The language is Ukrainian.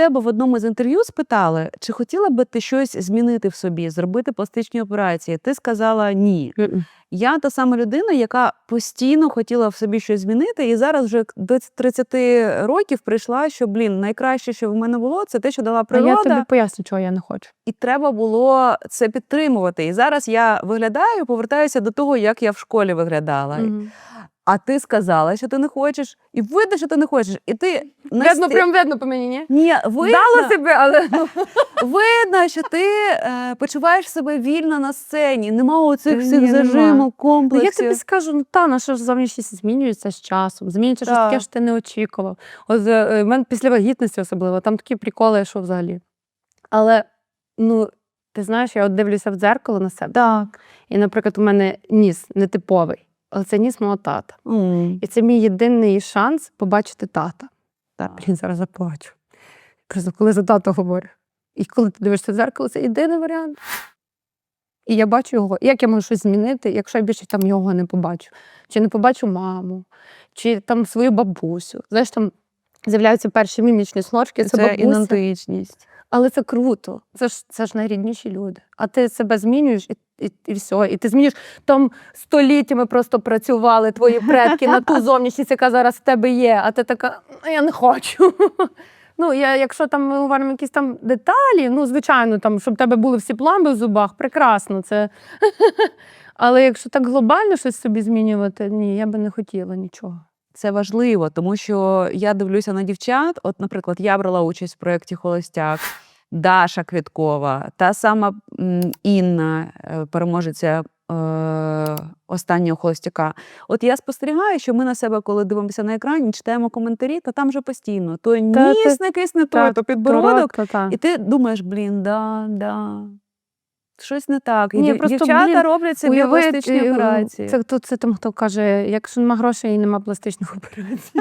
тебе в одному з інтерв'ю спитали, чи хотіла би ти щось змінити в собі, зробити пластичні операції. Ти сказала ні. Я та сама людина, яка постійно хотіла в собі щось змінити, і зараз вже до 30 років прийшла, що блін, найкраще, що в мене було, це те, що дала А я природа, тобі поясню, чого я не хочу. і треба було це підтримувати. І зараз я виглядаю, повертаюся до того, як я в школі виглядала. Мгм. А ти сказала, що ти не хочеш, і видно, що ти не хочеш. І ти Видно, насті- прям видно по мені, ні? Ні, видно, Дала себе, але видно, що ти е, почуваєш себе вільно на сцені. Нема оцих Ні, всіх нема. зажимок, Ну, я тобі скажу, ну та, на що ж зовнішність змінюється з часом. Змінюється щось Так. таке, що ти не очікував. От е, в мене після вагітності особливо, там такі приколи, що взагалі. Але, ну, ти знаєш, я от дивлюся в дзеркало на себе. Так. І, наприклад, у мене ніс нетиповий, але це ніс мого тата. Mm. І це мій єдиний шанс побачити тата. Так. Блін, зараз заплачу. Просто коли за тато говорю. І коли ти дивишся в дзеркало, це єдиний варіант. І я бачу його. Як я можу щось змінити, якщо я більше там його не побачу? Чи не побачу маму, чи там свою бабусю. Знаєш, там з'являються перші мімічні сножки, це, Це бабуся. ідентичність. Але це круто. Це ж це ж найрідніші люди. А ти себе змінюєш і, і, і все. І ти змінюєш там століттями просто працювали твої предки на ту зовнішність, яка зараз в тебе є. А ти така, «Ну, я не хочу. Ну, я, якщо там ми говоримо якісь там деталі, ну, звичайно, там, щоб в тебе були всі пломби в зубах, прекрасно. Це... Але якщо так глобально щось собі змінювати, ні, я би не хотіла нічого. Це важливо, тому що я дивлюся на дівчат. От, наприклад, я брала участь в проєкті Холостяк, Даша Квіткова, та сама Інна, е, переможеця е, останнього холостяка. От я спостерігаю, що ми на себе, коли дивимося на екрані, читаємо коментарі, та там вже постійно то ніс не той, Так, то підбородок. І ти думаєш, блін, да, да. Щось не так. І Ні, дів- просто, дівчата блін, роблять собі уявити, пластичні е, операції. Це, хто це там хто каже, якщо нема грошей і нема пластичних операцій.